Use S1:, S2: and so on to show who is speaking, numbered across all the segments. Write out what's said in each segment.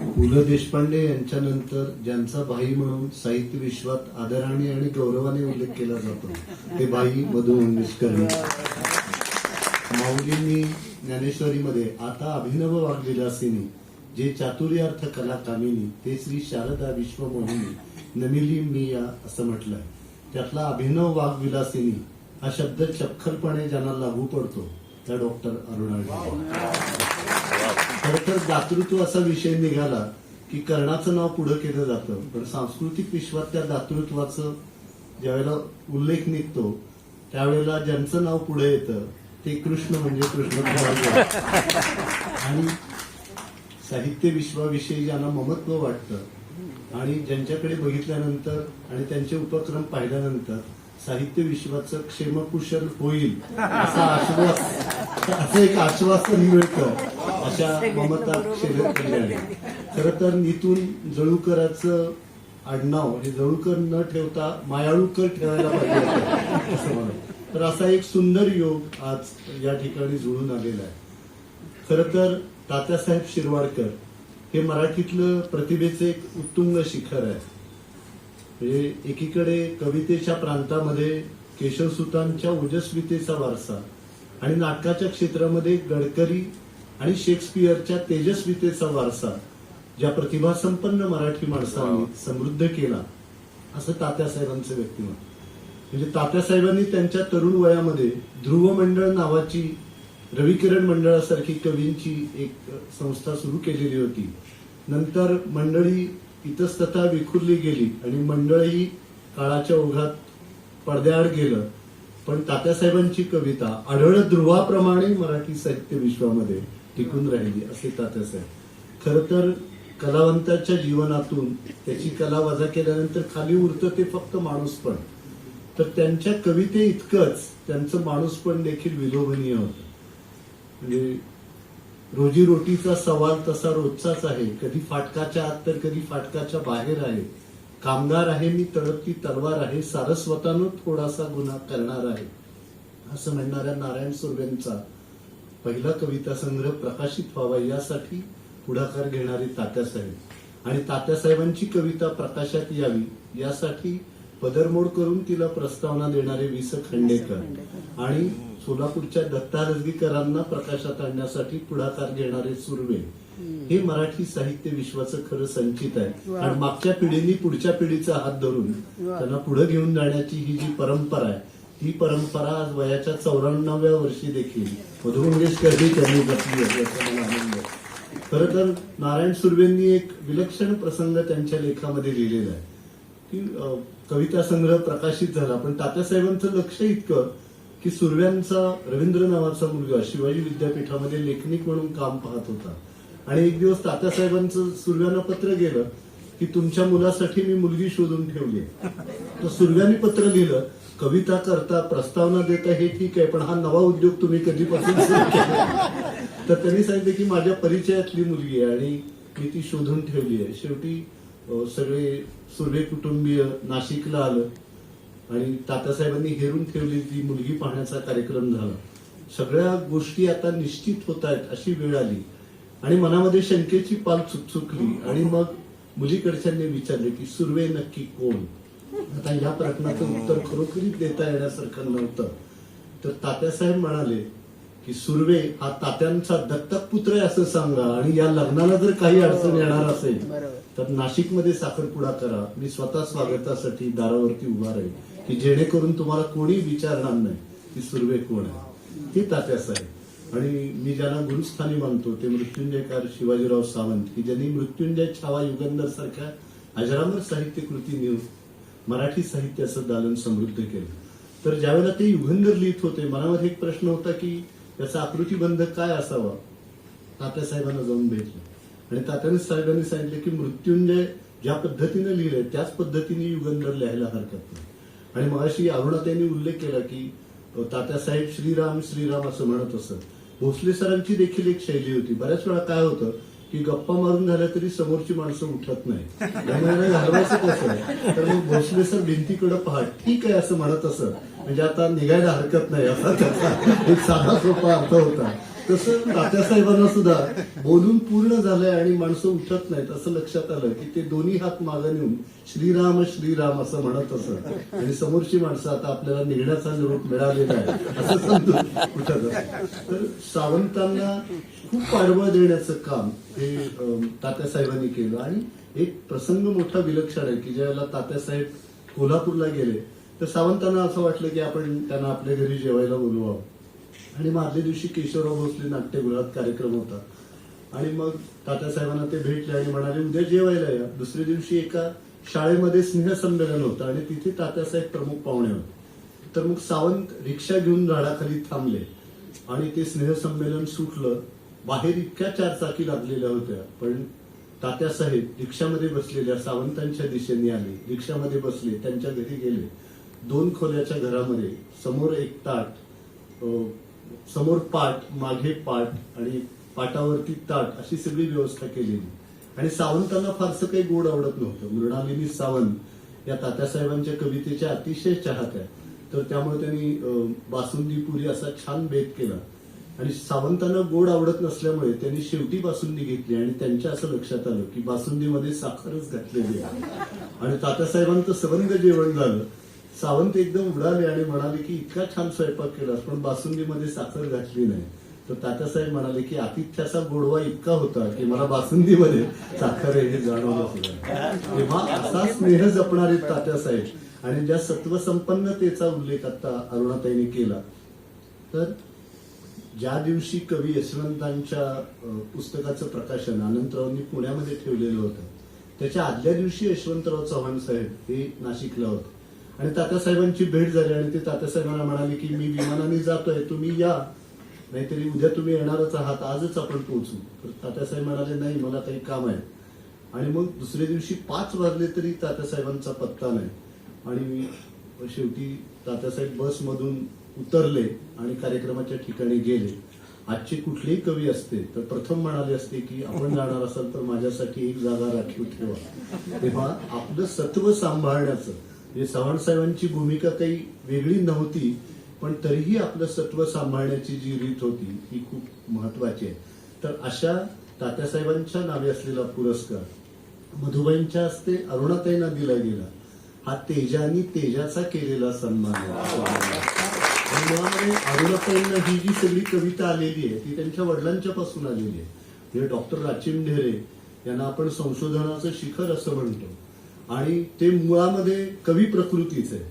S1: पु ल देशपांडे यांच्यानंतर ज्यांचा भाई म्हणून साहित्य विश्वात आदराने आणि गौरवाने उल्लेख केला जातो ते भाई मधु मंगेशकर माऊलींनी ज्ञानेश्वरीमध्ये आता अभिनव वाघविलासिनी जे चातुर्यार्थ कला कामिनी ते श्री शारदा विश्वमोहिनी नमिली मिया असं म्हटलंय. त्यातला अभिनव वाघविलासिनी हा शब्द चपखलपणे ज्यांना लागू पडतो त्या डॉक्टर अरुणा खरं तर दातृत्व असा विषय निघाला की कर्णाचं नाव पुढे केलं जातं. पण सांस्कृतिक विश्वात त्या दातृत्वाचं ज्यावेळेला उल्लेख निघतो त्यावेळेला ज्यांचं नाव पुढे येतं ते कृष्ण म्हणजे कृष्ण आणि साहित्य विश्वाविषयी ज्यांना ममत्व वाटतं आणि ज्यांच्याकडे बघितल्यानंतर आणि त्यांचे उपक्रम पाहिल्यानंतर साहित्य विश्वाचं क्षेमकुशल होईल असा आश्वास असं एक आश्वासन मिळतं. अशा ममता कल्याणी खर तर नितून जळूकराचं आडनाव हे जळूकर न ठेवता मायाळूकर ठेवायला पाहिजे असं म्हणत तर असा एक सुंदर योग आज या ठिकाणी जुळून आलेला आहे. खर तर तात्यासाहेब शिरवाडकर हे मराठीतलं प्रतिभेचं एक उत्तुंग शिखर आहे. म्हणजे एकीकडे कवितेच्या प्रांतामध्ये केशवसुतांच्या ओजस्वितेचा वारसा आणि नाटकाच्या क्षेत्रामध्ये गडकरी आणि शेक्सपियरच्या तेजस्वितेचा वारसा ज्या प्रतिभासंपन्न मराठी माणसांनी समृद्ध केला असं तात्यासाहेबांचं व्यक्तिमत्व. म्हणजे तात्यासाहेबांनी त्यांच्या तरुण वयामध्ये ध्रुव मंडळ नावाची रविकिरण मंडळासारखी कवींची एक संस्था सुरू केलेली होती. नंतर मंडळी इतस्तता विखुरली गेली आणि मंडळही काळाच्या ओघात पडद्याआड गेलं. पण तात्यासाहेबांची कविता आढळ ध्रुवाप्रमाणे मराठी साहित्य विश्वामध्ये. टिकून राहिली असे तात्यासाहेब खर तर कलावंताच्या जीवनातून त्याची कला वजा केल्यानंतर खाली उरतं ते फक्त माणूसपण. तर त्यांच्या कविते इतकंच त्यांचं माणूसपण देखील विलोभनीय होतं. म्हणजे रोजीरोटीचा सवाल तसा रोजचाच आहे. कधी फाटकाच्या आत तर कधी फाटकाच्या बाहेर आहे. कामगार आहे मी तळपती तलवार आहे. सारस्वतानं थोडासा गुन्हा करणार आहे. असं म्हणणाऱ्या नारायण सुर्वेंचा पहिला कविता संग्रह प्रकाशित व्हावा यासाठी पुढाकार घेणारे तात्यासाहेब आणि तात्यासाहेबांची कविता प्रकाशात यावी यासाठी पदरमोड करून तिला प्रस्तावना देणारे वि स खंडेकर. आणि सोलापूरच्या दत्ता हलगीकरांना प्रकाशात आणण्यासाठी पुढाकार घेणारे सुर्वे. हे मराठी साहित्य विश्वाचं खरं संचित आहे. आणि मागच्या पिढीने पुढच्या पिढीचा हात धरून त्यांना पुढे घेऊन जाण्याची ही जी परंपरा आहे ही परंपरा आज वयाच्या चौऱ्याण्णव्या वर्षी देखील मधु मंगेशकरनी त्यांनी जपली आहे याचा मला आनंद आहे. तर नारायण सुर्वेंनी एक विलक्षण प्रसंग त्यांच्या लेखामध्ये लिहिलेला आहे. की कविता संग्रह प्रकाशित झाला पण तात्यासाहेबांचं लक्ष इतकं की सुर्व्यांचा रवींद्र नावाचा मुलगा शिवाजी विद्यापीठामध्ये लेखनिक म्हणून काम पाहत होता. आणि एक दिवस तात्यासाहेबांचं सुर्व्यांना पत्र गेलं की तुमच्या मुलासाठी मी मुलगी शोधून ठेवली तर सुर्व्यांनी पत्र लिहिलं कविता करता प्रस्तावना देता हे ठीक आहे पण हा नवा उद्योग तुम्ही कधीपासून सुरू केला? तर त्यांनी सांगितलं की माझ्या परिचयातली मुलगी आहे आणि मी ती शोधून ठेवली आहे. शेवटी सगळे सुर्वे कुटुंबीय नाशिकला आलं आणि तातासाहेबांनी हेरून ठेवली ती मुलगी पाहण्याचा कार्यक्रम झाला. सगळ्या गोष्टी आता निश्चित होत आहेत अशी वेळ आली आणि मनामध्ये शंकेची पाल चुकचुकली आणि मग मुलीकडच्यांनी विचारले की सुर्वे नक्की कोण? आता या प्रश्नाचं उत्तर खरोखरीच देता येण्यासारखं नव्हतं. तर तात्यासाहेब म्हणाले की सुर्वे हा तात्यांचा दत्तक पुत्र आहे असं सांगा आणि या लग्नाला जर काही अडचण येणार असेल तर नाशिकमध्ये साखरपुडा करा. मी स्वतः स्वागतासाठी दारावरती उभा राहील की जेणेकरून तुम्हाला कोणी विचारणार नाही की सुर्वे कोण आहे. ते तात्यासाहेब आणि मी ज्यांना गुरुस्थानी मानतो ते मृत्युंजयकार शिवाजीराव सावंत की ज्यांनी मृत्युंजय छावा युगंधर सारख्या अजरामर साहित्य कृती नेऊन मराठी साहित्याचं दालन समृद्ध केलं. तर ज्यावेळेला ते युगंधर लिहित होते मनामध्ये एक प्रश्न होता की त्याचा आकृतीबंध काय असावा? तात्या साहेबांना जाऊन भेटलं. आणि तात्याने साहेबांनी सांगितले की मृत्युंजय ज्या पद्धतीने लिहिलंय त्याच पद्धतीने युगंधर लिहायला हरकत नाही. आणि मगाशी अरुणाताईंनी उल्लेख केला की तात्यासाहेब श्रीराम श्रीराम असं म्हणत असत. भोसले सरांची देखील एक शैली होती. बऱ्याच वेळा काय होतं की गप्पा मारून झाल्या तरी समोरची माणसं उठत नाही. त्यामुळे घालवायचं कसं तर मग भोसले सर भिंतीकडे पहा. ठीक आहे असं म्हणत असत. म्हणजे आता निघायला हरकत नाही. असा त्याचा एक साधा सोपा अर्थ होता. तसं तात्यासाहेबांना सुद्धा बोलून पूर्ण झालंय आणि माणसं उठत नाहीत असं लक्षात आलं की ते दोन्ही हात मागं नेऊन श्रीराम श्रीराम असं म्हणत असत. आणि समोरची माणसं आता आपल्याला निघण्याचा निरोप मिळालेला आहे असं समजून उठत असत. तर सावंतांना खूप पाठबळ देण्याचं काम हे तात्यासाहेबांनी केलं. आणि एक प्रसंग मोठा विलक्षण आहे की ज्यावेळेला तात्यासाहेब कोल्हापूरला गेले तर सावंतांना असं वाटलं की आपण त्यांना आपल्या घरी जेवायला बोलवावं. आणि मग आदल्या दिवशी केशवराव भोसले नाट्यगृहात कार्यक्रम होता. आणि मग तात्यासाहेबांना ते भेटले आणि म्हणाले उद्या जेवायला या. दुसऱ्या दिवशी एका शाळेमध्ये स्नेहसंमेलन होतं आणि तिथे तात्यासाहेब प्रमुख पाहुणे होते. तर मग सावंत रिक्षा घेऊन झाडाखाली थांबले आणि ते स्नेहसंमेलन सुटलं. बाहेर इतक्या चार चाकी लागलेल्या होत्या पण तात्यासाहेब रिक्षामध्ये बसलेल्या सावंतांच्या दिशेने आले. रिक्षामध्ये बसले त्यांच्या घरी गेले. दोन खोल्याच्या घरामध्ये समोर एक ताट समोर पाट मागे पाट आणि पाटावरती ताट अशी सगळी व्यवस्था केलेली. आणि सावंतांना फारसं काही गोड आवडत नव्हतं. मृणालिनी सावंत या तात्यासाहेबांच्या कवितेच्या अतिशय चाहत्या तर त्यामुळे त्यांनी बासुंदी पुरी असा छान भेद केला. आणि सावंतांना गोड आवडत नसल्यामुळे त्यांनी शेवटी बासुंदी घेतली आणि त्यांच्या असं लक्षात आलं की बासुंदीमध्ये साखरच घातलेली आहे. आणि तात्यासाहेबांचं सवंग जेवण झालं. सावंत एकदम उडाले आणि म्हणाले की इतका छान स्वयंपाक केलास पण बासुंदीमध्ये साखर घातली नाही. तर तात्यासाहेब म्हणाले की आतिथ्याचा गोडवा इतका होता की मला बासुंदीमध्ये साखर हे जाणवलं तेव्हा असा स्नेह जपणारे तात्यासाहेब आणि ज्या सत्वसंपन्नतेचा उल्लेख आता अरुणाताईने केला तर ज्या दिवशी कवी यशवंतांच्या पुस्तकाचं प्रकाशन अनंतरावांनी पुण्यामध्ये ठेवलेलं होतं त्याच्या आदल्या दिवशी यशवंतराव चव्हाण साहेब हे नाशिकला होते. आणि तात्यासाहेबांची भेट झाली आणि ते तात्यासाहेबांना म्हणाले की मी विमानाने जातोय तुम्ही या. नाहीतरी उद्या तुम्ही येणारच आहात आजच आपण पोहोचू. तर तात्यासाहेब म्हणाले नाही मला काही काम आहे. आणि मग दुसऱ्या दिवशी पाच वाजले तरी तात्यासाहेबांचा पत्ता नाही. आणि मी शेवटी तात्यासाहेब बसमधून उतरले आणि कार्यक्रमाच्या ठिकाणी गेले. आजचे कुठलेही कवी असते तर प्रथम म्हणाले असते की आपण जाणार असाल तर माझ्यासाठी एक जागा राखीव ठेवा. तेव्हा आपलं सत्व सांभाळण्याचं म्हणजे चव्हाणसाहेबांची भूमिका काही वेगळी नव्हती पण तरीही आपलं सत्व सांभाळण्याची जी रीत होती ही खूप महत्वाची आहे. तर अशा तात्यासाहेबांच्या नावे असलेला पुरस्कार मधुबाईंच्या हस्ते अरुणाताईंना दिला गेला. हा तेजानी तेजाचा केलेला सन्मान आहे. अरुणाताईंना ही जी सगळी कविता आलेली आहे ती त्यांच्या वडिलांच्या पासून आलेली आहे. म्हणजे डॉक्टर राचिम ढेरे यांना आपण संशोधनाचं शिखर असं म्हणतो. आणि ते मुळामध्ये कवी प्रकृतीच आहे.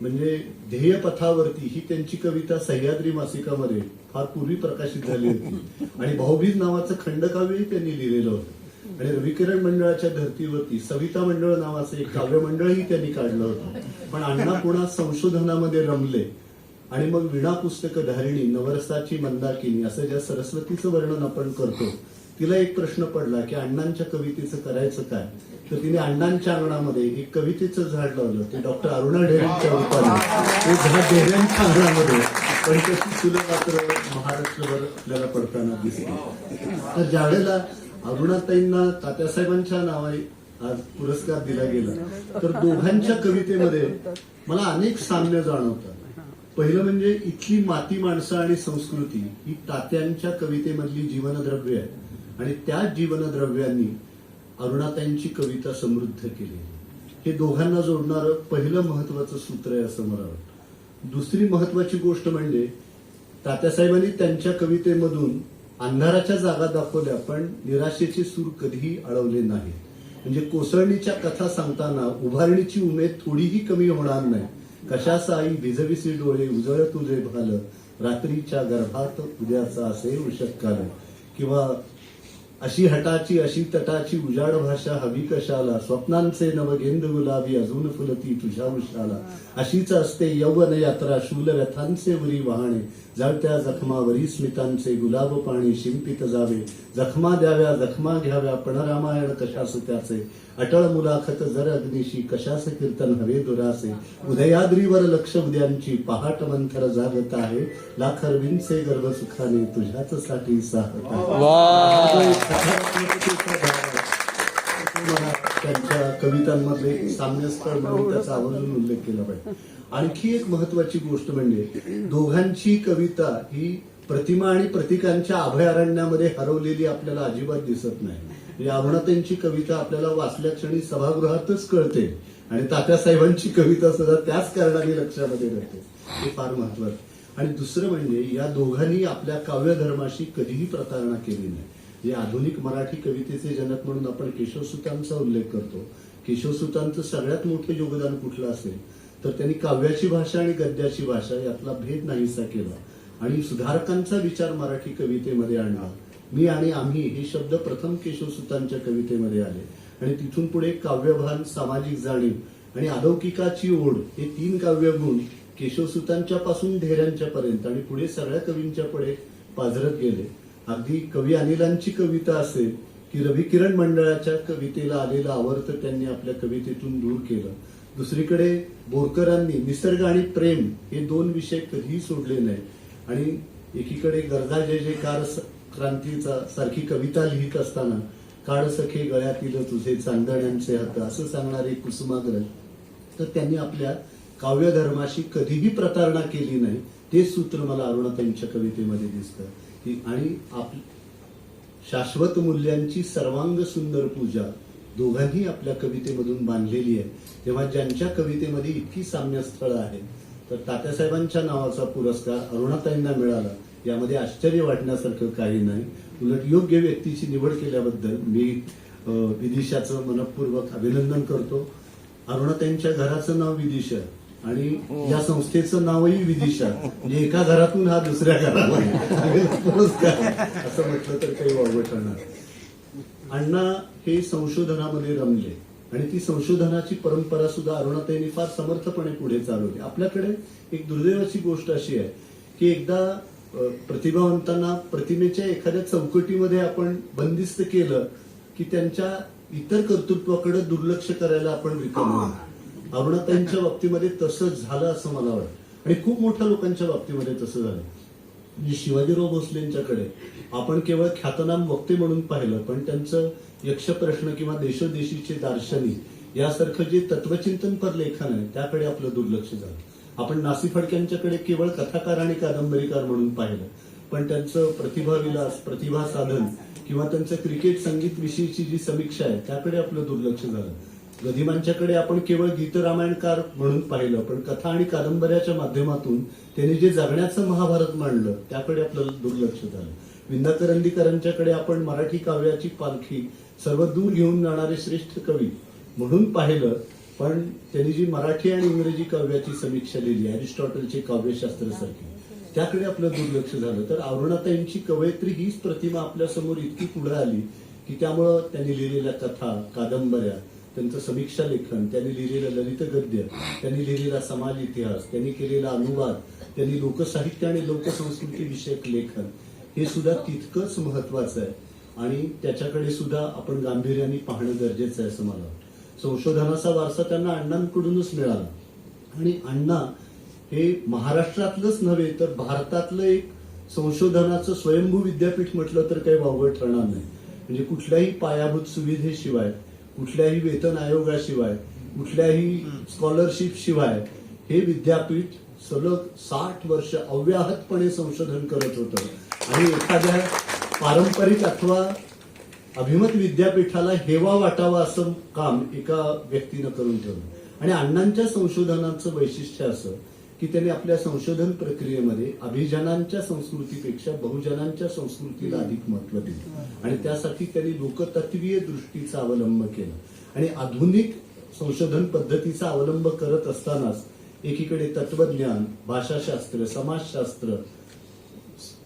S1: म्हणजे ध्येयपथावरती ही त्यांची कविता सह्याद्री मासिकामध्ये फार पूर्वी प्रकाशित झाली होती. आणि भाऊबीज नावाचं खंडकाव्यही त्यांनी लिहिलेलं होतं. आणि रविकिरण मंडळाच्या धर्तीवरती सविता मंडळ नावाचं एक काव्य मंडळही त्यांनी काढलं होतं. पण अण्णा पुन्हा संशोधनामध्ये रमले. आणि मग विणा पुस्तक धारिणी नवरसाची मंदाकिनी असं ज्या सरस्वतीचं वर्णन आपण करतो तिला एक प्रश्न पडला की अण्णांच्या कवितेचं करायचं काय? तर तिने अण्णांच्या अंगणामध्ये एक कवितेचं झाड लावलं. ते डॉक्टर अरुणा ढेरेंच्या रूपाने. ते झाड ढेऱ्यांच्या अंगणामध्ये. पण त्याची फुलं मात्र महाराष्ट्रभर आपल्याला पडताना दिसते तर ज्यावेळेला अरुणाताईंना तात्यासाहेबांच्या नावाने आज पुरस्कार दिला गेला तर दोघांच्या कवितेमध्ये मला अनेक साम्य जाणवतात. पहिलं म्हणजे इथली माती माणसं आणि संस्कृती ही तात्यांच्या कवितेमधली जीवनद्रव्य आहे आणि त्या जीवनद्रव्यांनी अरुणाताईंची कविता समृद्ध केली. हे दोघांना जोडणारं पहिलं महत्वाचं सूत्र आहे असं मला वाटतं. दुसरी महत्वाची गोष्ट म्हणजे तात्यासाहेबांनी त्यांच्या कवितेमधून अंधाराच्या जागा दाखवल्या पण निराशेचे सूर कधीही अडवले नाही. म्हणजे कोसळणीच्या कथा सांगताना उभारणीची उमेद थोडीही कमी होणार नाही. कशाचा आई भिजविसी डोळे उजळ तुझे भाल रात्रीच्या गर्भात उद्याचा असे शक्काल किंवा अशी हटाची अशी तटाची उजाड भाषा हवी कशाला? स्वप्नांचे नवगेंद गुलाबी अजून फुलती तुझ्या उशाला अशीच असते यौवन यात्रा शूल रथांचे वरी वाहणे. जळत्या जखमावरी स्मितांचे गुलाब पाणी शिंपित जावे. जखमा द्याव्या जखमा घ्याव्या पण रामायण कशास त्याचे अटळ मुलाखत जर अग्निशी कशास कीर्तन हवे दुरासे? उदयाद्रीवर लक्ष उद्यांची पहाट मंथर जागत आहे. लाखरविंचे गर्भ सुखाने तुझ्याच साठी त्यांच्या कवितांमधले साम्यस्थळ म्हणून त्याचा आवर्जून उल्लेख केला पाहिजे. आणखी एक महत्वाची गोष्ट म्हणजे दोघांची कविता ही प्रतिमा आणि प्रतीकांच्या अभयारण्यामध्ये हरवलेली आपल्याला अजिबात दिसत नाही. म्हणजे कविता आपल्याला वाचल्या क्षणी सभागृहातच कळते. आणि तात्यासाहेबांची कविता सुद्धा त्याच कारणाने लक्षामध्ये राहते हे फार महत्वाचं. आणि दुसरं म्हणजे या दोघांनी आपल्या काव्यधर्माशी कधीही प्रतारणा केली नाही. जे आधुनिक मराठी कवितेचे जनक म्हणून आपण केशवसुतांचा उल्लेख करतो. केशवसुतांचं सगळ्यात मोठं योगदान कुठलं असेल? तर त्यांनी काव्याची भाषा आणि गद्याची भाषा यातला भेद नाहीसा केला. आणि सुधारकांचा विचार मराठी कवितेमध्ये आणला. मी आणि आम्ही हे शब्द प्रथम केशवसुतांच्या कवितेमध्ये आले. आणि तिथून पुढे काव्यभान सामाजिक जाणीव आणि अलौकिकाची ओढ हे तीन काव्यगुण केशवसुतांच्या पासून ढेऱ्यांच्या पर्यंत आणि पुढे सगळ्या कवींच्या पुढे पाझरत गेले. अगदी कवी अनिलांची कविता असेल की रविकिरण मंडळाच्या कवितेला आलेलं आवर्त त्यांनी आपल्या कवितेतून दूर केलं. दुसरीकडे बोरकरांनी निसर्ग आणि प्रेम हे दोन विषय कधीही सोडले नाही आणि एकीकडे गरजा जय जयकार स- क्रांतीचा सारखी कविता लिहित असताना काळ सखे गळ्यातील तुझे चांदण्यांचे हात असं सांगणारे कुसुमाग्रज तर त्यांनी आपल्या काव्यधर्माशी कधीही प्रतारणा केली नाही ते सूत्र मला अरुणाताईंच्या कवितेमध्ये दिसतं. की आणि आप शाश्वत मूल्यांची सर्वांग सुंदर पूजा दोघांनी आपल्या कवितेमधून बांधलेली आहे. तेव्हा ज्यांच्या कवितेमध्ये इतकी साम्यस्थळं आहेत तर तात्यासाहेबांच्या नावाचा पुरस्कार अरुणाताईंना मिळाला. यामध्ये आश्चर्य वाटण्यासारखं काही नाही. उलट योग्य व्यक्तीची निवड केल्याबद्दल मी विदिशाचं मनपूर्वक अभिनंदन करतो. अरुणाताईंच्या घराचं नाव विदिशा आणि या संस्थेचं नावही विदिशा. म्हणजे एका घरातून हा दुसऱ्या पुरस्कार असं म्हटलं तर काही वावगं ठरणार. अण्णा हे संशोधनामध्ये रमले आणि ती संशोधनाची परंपरा सुद्धा अरुणाताईंनी फार समर्थपणे पुढे चालवली. आपल्याकडे एक दुर्दैवाची गोष्ट अशी आहे की एकदा प्रतिभावंतांना प्रतिमेच्या एखाद्या चौकटीमध्ये आपण बंदिस्त केलं की त्यांच्या इतर कर्तृत्वाकडे दुर्लक्ष करायला आपण रिकाम अरुणाताईंच्या बाबतीमध्ये तसंच झालं असं मला वाटतं. आणि खूप मोठ्या लोकांच्या बाबतीमध्ये तसं झालं. म्हणजे शिवाजीराव भोसलेंच्याकडे आपण केवळ ख्यातनाम वक्ते म्हणून पाहिलं पण त्यांचं यक्षप्रश्न किंवा देशोदेशीचे दार्शनिक यासारखं जे तत्वचिंतनपर लेखन आहे त्याकडे आपलं दुर्लक्ष झालं. आपण नासी फडक्यांच्याकडे केवळ कथाकार आणि कादंबरीकार म्हणून पाहिलं. पण त्यांचं प्रतिभा विलास प्रतिभा साधन किंवा त्यांचं क्रिकेट संगीत विषयीची जी समीक्षा आहे त्याकडे आपलं दुर्लक्ष झालं. गदिमांच्याकडे आपण केवळ गीतरामायणकार म्हणून पाहिलं पण कथा आणि कादंबऱ्याच्या माध्यमातून त्यांनी जे जगण्याचं महाभारत मांडलं त्याकडे आपलं दुर्लक्ष झालं. विंदा करंदीकरांच्याकडे आपण मराठी काव्याची पालखी सर्व दूर घेऊन जाणारे श्रेष्ठ कवी म्हणून पाहिलं पण त्यांनी जी मराठी आणि इंग्रजी काव्याची समीक्षा लिहिली अरिस्टॉटलचे काव्यशास्त्र सारखी त्याकडे आपलं दुर्लक्ष झालं. तर अरुणाताईंची कवयित्री हीच प्रतिमा आपल्यासमोर इतकी पुढे आली की त्यामुळं त्यांनी लिहिलेल्या कथा कादंबऱ्या त्यांचं समीक्षा लेखन त्यांनी लिहिलेलं ललित गद्य त्यांनी लिहिलेला समाज इतिहास त्यांनी केलेला अनुवाद त्यांनी लोकसाहित्य आणि लोकसंस्कृती विषयक लेखन हे सुद्धा तितकंच महत्वाचं आहे. आणि त्याच्याकडे सुद्धा आपण गांभीर्याने पाहणं गरजेचं आहे असं मला वाटतं. संशोधनाचा वारसा त्यांना अण्णांकडूनच मिळाला. आणि अण्णा हे महाराष्ट्रातलंच नव्हे तर भारतातलं एक संशोधनाचं स्वयंभू विद्यापीठ म्हटलं तर काही वावगं ठरणार नाही. म्हणजे कुठल्याही पायाभूत सुविधेशिवाय कुठल्याही वेतन आयोगाशिवाय कुठल्याही स्कॉलरशिप शिवाय हे विद्यापीठ सलग साठ वर्ष अव्याहतपणे संशोधन करत होतं. आणि एखाद्या पारंपरिक अथवा अभिमत विद्यापीठाला हेवा वाटावा असं काम एका व्यक्तीनं करून ठेवलं. आणि अण्णांच्या संशोधनाचं वैशिष्ट्य असं की त्यांनी आपल्या संशोधन प्रक्रियेमध्ये अभिजनांच्या संस्कृतीपेक्षा बहुजनांच्या संस्कृतीला अधिक महत्त्व दिलं. आणि त्यासाठी त्यांनी लोकतत्वीय दृष्टीचा अवलंब केला. आणि आधुनिक संशोधन पद्धतीचा अवलंब करत असतानाच एकीकडे तत्वज्ञान भाषाशास्त्र समाजशास्त्र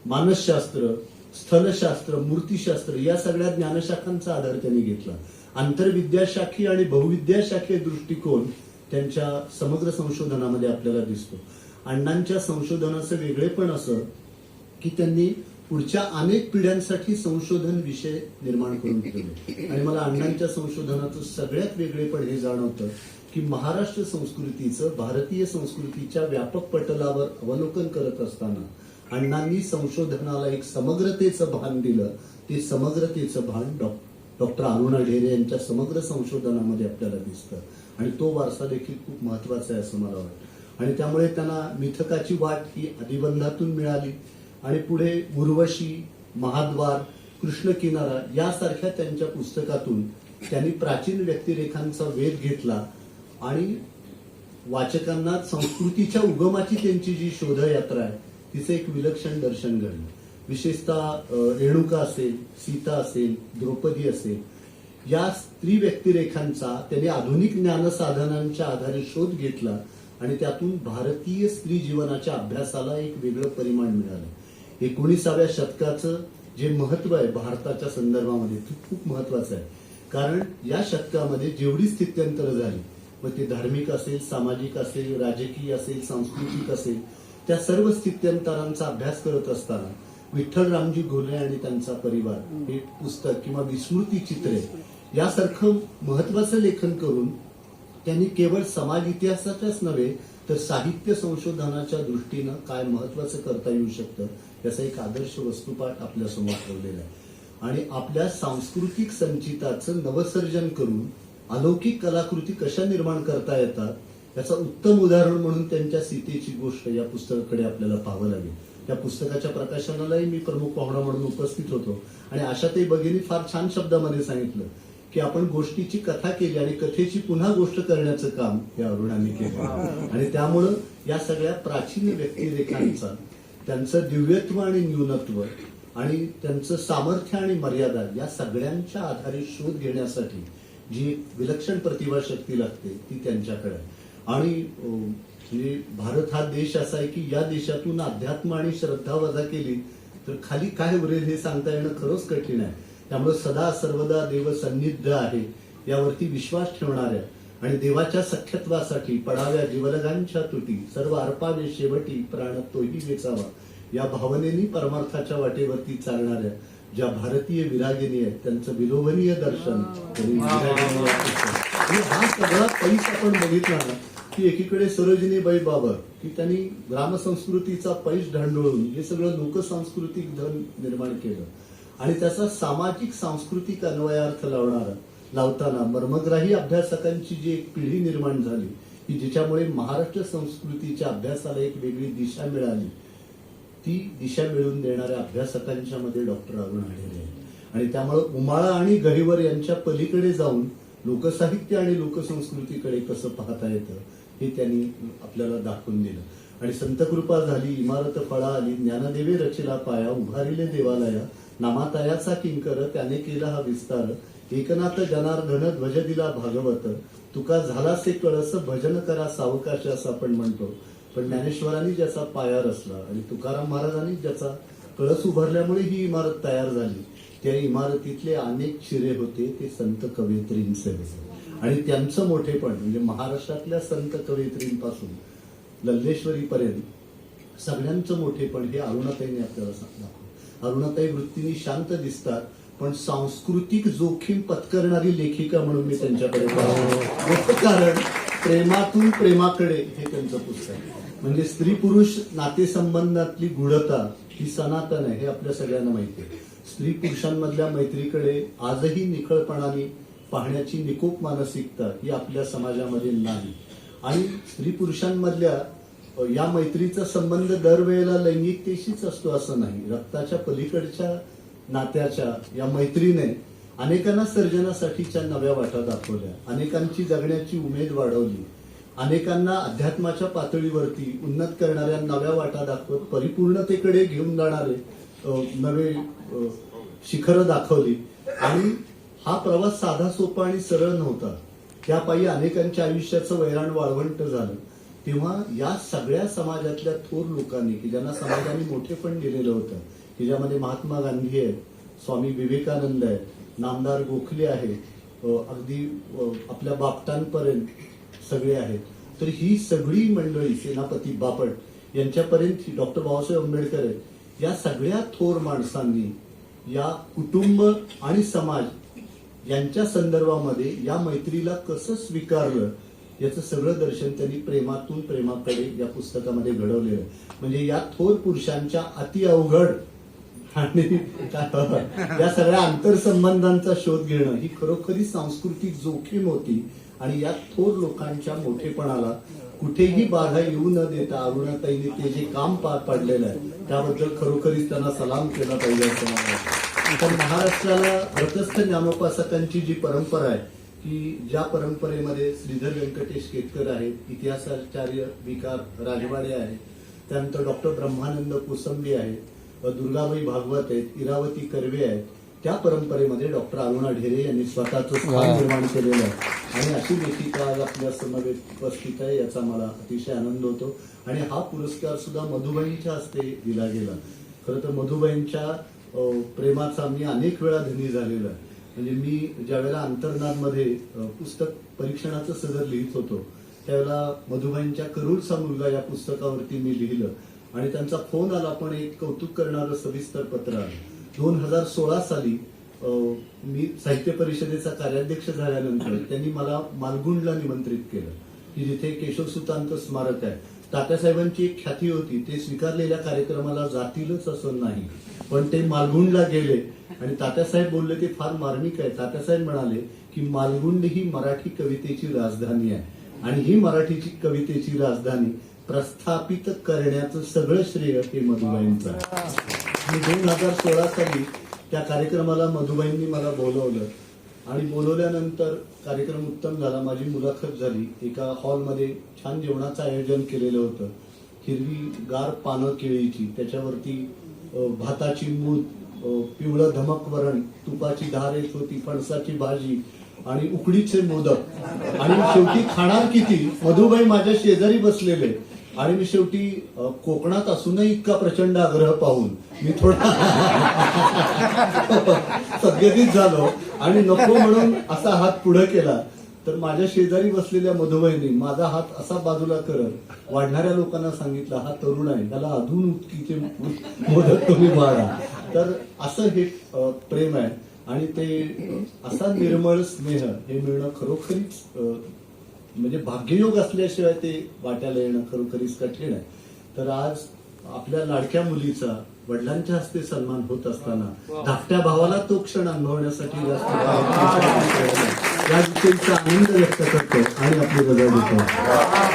S1: मानसशास्त्र स्थलशास्त्र मूर्तीशास्त्र या सगळ्या ज्ञानशाखांचा आधार त्यांनी घेतला. आंतरविद्याशाखी आणि बहुविद्याशाखीय दृष्टिकोन त्यांच्या समग्र संशोधनामध्ये आपल्याला दिसतो. अण्णांच्या संशोधनाचं वेगळेपण असं की त्यांनी पुढच्या अनेक पिढ्यांसाठी संशोधन विषय निर्माण करून ठेवले आणि मला अण्णांच्या संशोधनाचं सगळ्यात वेगळेपण हे जाणवतं की महाराष्ट्र संस्कृतीचं भारतीय संस्कृतीच्या व्यापक पटलावर अवलोकन करत असताना अण्णांनी संशोधनाला एक समग्रतेचं भान दिलं. ते समग्रतेचं भान डॉ डॉक्टर अरुणा ढेरे यांच्या समग्र संशोधनामध्ये आपल्याला दिसतं. आणि तो वारसा देखील खूप महत्त्वाचा आहे असं मला वाटतं. आणि त्यामुळे त्यांना मिथकाची वाट ही अधिबंधातून मिळाली. आणि पुढे उर्वशी महाद्वार कृष्ण किनारा यासारख्या त्यांच्या पुस्तकातून त्यांनी प्राचीन व्यक्तिरेखांचा वेध घेतला. आणि वाचकांना संस्कृतीच्या उगमाची त्यांची जी शोधयात्रा आहे तिचं एक विलक्षण दर्शन घडलं. विशेषतः रेणुका असेल सीता असेल द्रौपदी असेल या स्त्री व्यक्तिरेखांचा त्यांनी आधुनिक ज्ञानसाधनांच्या आधारे शोध घेतला आणि त्यातून भारतीय स्त्री जीवनाच्या अभ्यासाला एक वेगळं परिमाण मिळालं. एकोणीसाव्या शतकाचं जे महत्त्व आहे भारताच्या संदर्भामध्ये ते खूप महत्वाचं आहे. कारण या शतकामध्ये जेवढी स्थित्यंतर झाली मग ते धार्मिक असेल सामाजिक असेल राजकीय असेल सांस्कृतिक असेल त्या सर्व स्थित्यंतरांचा अभ्यास करत असताना विठ्ठल रामजी घोले आणि त्यांचा परिवार हे पुस्तक किंवा विस्मृती चित्रे यासारखं महत्वाचं लेखन करून त्यांनी केवळ समाज इतिहासाच्याच नव्हे तर साहित्य संशोधनाच्या दृष्टीनं काय महत्वाचं करता येऊ शकतं याचा एक आदर्श वस्तुपाठ आपल्यासमोर ठेवलेला आहे. आणि आपल्या सांस्कृतिक संचिताचं नवसर्जन करून अलौकिक कलाकृती कशा निर्माण करता येतात याचं उत्तम उदाहरण म्हणून त्यांच्या सीतेची गोष्ट या पुस्तकाकडे आपल्याला पाहावं लागेल. त्या पुस्तकाच्या प्रकाशनालाही मी प्रमुख पाहुणा म्हणून उपस्थित होतो. आणि आशाताई भगिनी फार छान शब्दामध्ये सांगितलं की आपण गोष्टीची कथा केली आणि कथेची पुन्हा गोष्ट करण्याचं काम या अरुणांनी केलं. आणि त्यामुळं या सगळ्या प्राचीन व्यक्तिरेखांचा त्यांचं दिव्यत्व आणि न्यूनत्व आणि त्यांचं सामर्थ्य आणि मर्यादा या सगळ्यांच्या आधारे शोध घेण्यासाठी जी विलक्षण प्रतिभाशक्ती लागते ती त्यांच्याकडे आहे. आणि म्हणजे भारत हा देश असा आहे की या देशातून अध्यात्म आणि श्रद्धा वजा केली तर खाली काय उरेल हे सांगता येणं खरंच कठीण आहे. त्यामुळे सदा सर्वदा देव सन्निध आहे यावरती विश्वास ठेवणाऱ्या आणि देवाच्या सख्यत्वासाठी पडाव्या जीवलगांच्या तुटी सर्व अर्पावे शेवटी प्राण तोही वेचावा. या भावनेनी परमार्थाच्या वाटेवरती चालणाऱ्या ज्या भारतीय विरागिनी आहेत त्यांचं विलोभनीय दर्शन हा सगळा पैस आपण बघितला ना की एकीकडे सरोजिनीबाई बाबर की त्यांनी ग्रामसंस्कृतीचा पैस ढांडळून हे सगळं लोकसांस्कृतिक धन निर्माण केलं. आणि त्याचा सामाजिक सांस्कृतिक अन्वयार्थ लावणारा लावताना मर्मग्राही अभ्यासकांची जी एक पिढी निर्माण झाली की ज्याच्यामुळे महाराष्ट्र संस्कृतीच्या अभ्यासाला एक वेगळी दिशा मिळाली ती दिशा मिळवून देणाऱ्या अभ्यासकांच्या मध्ये डॉक्टर अरुण आढेरे आहेत. आणि त्यामुळे उमाळा आणि गहिवर यांच्या पलीकडे जाऊन लोकसाहित्य आणि लोकसंस्कृतीकडे कसं पाहता येतं हे त्यांनी आपल्याला दाखवून दिलं. आणि संतकृपा झाली इमारत फळा आली ज्ञानदेवे रचिला पाया उभारिले देवालया नामातायाचा किंकर त्याने केला हा विस्तार. एकनाथ जनार्दन ध्वज दिला भागवत. तुका झालासे कळस भजन करा सावकाश असं आपण म्हणतो. पण ज्ञानेश्वरांनी ज्याचा पाया रचला आणि तुकाराम महाराजांनी ज्याचा कळस उभारल्यामुळे ही इमारत तयार झाली त्या इमारतीतले अनेक शिरे होते ते संत कवयित्रींचे. होते आणि त्यांचं मोठेपण म्हणजे महाराष्ट्रातल्या संत कवयित्रींपासून लल्लेश्वरीपर्यंत सगळ्यांचं मोठेपण हे अरुणाताईने आपल्याला दाखवलं. अरुणाताई वृत्तीने शांत दिसतात पण सांस्कृतिक जोखीम पत्करणारी लेखिका म्हणून मी त्यांच्याकडे कारण प्रेमातून प्रेमाकडे हे त्यांचं पुस्तक आहे. म्हणजे स्त्री पुरुष नातेसंबंधातली गुढता ही सनातन आहे हे आपल्या सगळ्यांना माहिती आहे. स्त्री पुरुषांमधल्या मैत्रीकडे आजही निखळपणाने पाहण्याची निकोप मानसिकता ही आपल्या समाजामध्ये नाही. आणि स्त्री पुरुषांमधल्या या मैत्रीचा संबंध दरवेळेला लैंगिकतेशीच असतो असं नाही. रक्ताच्या पलीकडच्या नात्याच्या या मैत्रीने अनेकांना सर्जनासाठीच्या नव्या वाटा दाखवल्या. अनेकांची जगण्याची उमेद वाढवली. अनेकांना अध्यात्माच्या पातळीवरती उन्नत करणाऱ्या नव्या वाटा दाखवत परिपूर्णतेकडे घेऊन जाणारे नवे शिखरं दाखवली. आणि हा प्रवास साधा सोपा आणि सरळ नव्हता. त्यापायी अनेकांच्या आयुष्याचं वैराण वाळवंट झालं. तेव्हा या सगळ्या समाजातल्या थोर लोकांनी की ज्यांना समाजाने मोठेपण दिलेलं होतं की ज्यामध्ये महात्मा गांधी आहेत स्वामी विवेकानंद आहेत नामदार गोखले आहेत अगदी आपल्या बापटांपर्यंत सगळे आहेत. तर ही सगळी मंडळी सेनापती बापट यांच्यापर्यंत डॉक्टर बाबासाहेब आंबेडकर आहेत या सगळ्या थोर माणसांनी या कुटुंब आणि समाज यांच्या संदर्भामध्ये या मैत्रीला कसं स्वीकारलं याचं सगळं दर्शन त्यांनी प्रेमातून प्रेमाकडे या पुस्तकामध्ये घडवलेलं म्हणजे या थोर पुरुषांच्या अति अवघड आणि या सगळ्या आंतरसंबंधांचा शोध घेणं ही खरोखरी सांस्कृतिक जोखीम होती आणि या थोर लोकांच्या मोठेपणाला कुठेही बाधा येऊ न देता अरुणाताईने ते जे काम पार पाडलेलं आहे त्याबद्दल खरोखरीच त्यांना सलाम केला पाहिजे असं मला वाटतं. तर महाराष्ट्राला व्रतस्थ ज्ञानोपासकांची जी परंपरा आहे की ज्या परंपरेमध्ये श्रीधर व्यंकटेश केतकर आहेत इतिहासाचार्य विकार राजवाडे आहेत त्यानंतर डॉक्टर ब्रह्मानंद कोसंबी आहेत दुर्गाबाई भागवत आहेत इरावती कर्वे आहेत त्या परंपरेमध्ये डॉक्टर अरुणा ढेरे यांनी स्वतःचं स्थान निर्माण केलेलं आहे. आणि अशी लेखिका आज आपल्या समवेत उपस्थित आहे याचा मला अतिशय आनंद होतो. आणि हा पुरस्कार सुद्धा मधुबाईंच्या हस्ते दिला गेला. खरं तर मधुबाईंच्या प्रेमाचा मी अनेक वेळा धनी झालेलो आहे. म्हणजे मी ज्यावेळेला अंतर्नादमध्ये पुस्तक परीक्षणाचं सदर लिहित होतो त्यावेळेला मधुबाईंच्या करूरचा मुलगा या पुस्तकावरती मी लिहिलं. आणि त्यांचा फोन आला पण एक कौतुक करणारं सविस्तर पत्र आलं. दोन हजार सोळा साली मी साहित्य परिषदेचा कार्याध्यक्ष झाल्यानंतर त्यांनी मला मालगुंडला निमंत्रित केलं की जिथे केशवसुतांत स्मारक आहे. तात्यासाहेबांची एक ख्याती होती. ते स्वीकारलेल्या कार्यक्रमाला जातीलच असं नाही. पण ते मालगुंडला गेले आणि तात्यासाहेब बोलले ते फार मार्मिक आहे. तात्यासाहेब म्हणाले की मालगुंड ही मराठी कवितेची राजधानी आहे. आणि ही मराठीची कवितेची राजधानी प्रस्थापित करण्याचं सगळं श्रेय हे मधुबाईंचं आहे. दोन हजार सोळा साली त्या कार्यक्रमाला मधुबाईंनी मला बोलवलं. आणि बोलवल्यानंतर कार्यक्रम उत्तम झाला. माझी मुलाखत झाली. एका हॉलमध्ये छान जेवणाचं आयोजन केलेलं होतं. हिरवी गार पानं केळीची त्याच्यावरती भाताची मूद पिवळं धमक वरण तुपाची धार येत होती फणसाची भाजी आणि उकडीचे मोदक. आणि शेवटी खाणार किती? मधुबाई माझ्या शेजारी बसलेले. आणि मी शेवटी कोकणात असूनही इतका प्रचंड आग्रह पाहून मी थोडा सद्गतीत झालो आणि नको म्हणून असा हात पुढे केला. तर माझ्या शेजारी बसलेल्या मधुबाईने माझा हात असा बाजूला करत वाढणाऱ्या लोकांना सांगितलं हा तरुण आहे त्याला अधून उतकीचे मोदक तुम्ही मारा. तर असं हे प्रेम आहे आणि ते असा निर्मळ स्नेह हे मिळणं खरोखरीच म्हणजे भाग्ययोग असल्याशिवाय ते वाट्याला येणं खरोखरीच कठीण आहे. तर आज आपल्या लाडक्या मुलीचा वडिलांच्या हस्ते सन्मान होत असताना धाकट्या भावाला तो क्षण अनुभवण्यासाठी जास्त आनंद व्यक्त करतो आणि आपली रजा देतो